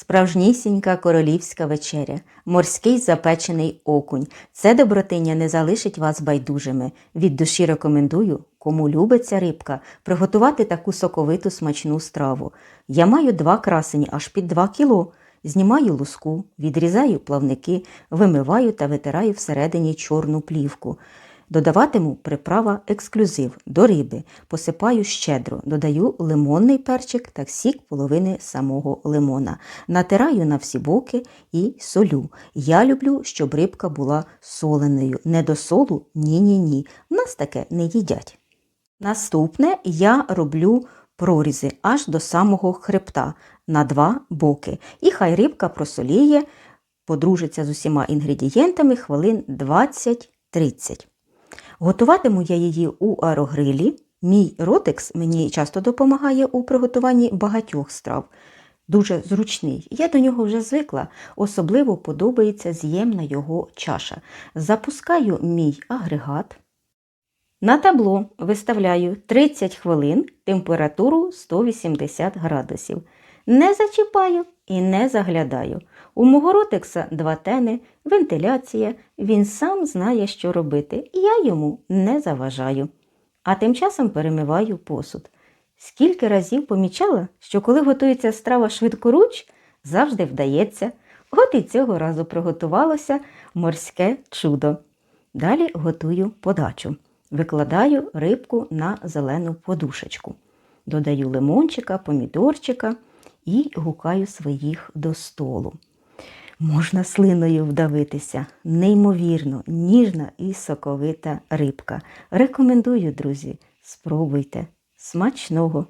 Справжнісінька королівська вечеря, морський запечений окунь. Це добротиня не залишить вас байдужими. Від душі рекомендую, кому любиться рибка, приготувати таку соковиту смачну страву. Я маю два красені аж під 2 кіло. Знімаю луску, відрізаю плавники, вимиваю та витираю всередині чорну плівку. Додаватиму приправа ексклюзив до риби, посипаю щедро, додаю лимонний перчик та сік половини самого лимона. Натираю на всі боки і солю. Я люблю, щоб рибка була соленою. Не до солу ні-ні-ні. В нас таке не їдять. Наступне я роблю прорізи аж до самого хребта на два боки. І хай рибка просоліє, подружиться з усіма інгредієнтами хвилин 20-30. Готуватиму я її у аерогрилі. Мій ротекс мені часто допомагає у приготуванні багатьох страв. Дуже зручний. Я до нього вже звикла, особливо подобається з'ємна його чаша. Запускаю мій агрегат. На табло виставляю 30 хвилин температуру 180 градусів. Не зачіпаю і не заглядаю. У мого ротекса два тени, вентиляція, він сам знає, що робити, і я йому не заважаю. А тим часом перемиваю посуд. Скільки разів помічала, що коли готується страва швидкоруч, завжди вдається. От і цього разу приготувалося морське чудо. Далі готую подачу. Викладаю рибку на зелену подушечку. Додаю лимончика, помідорчика і гукаю своїх до столу. Можна слиною вдавитися, неймовірно, ніжна і соковита рибка. Рекомендую, друзі, спробуйте. Смачного!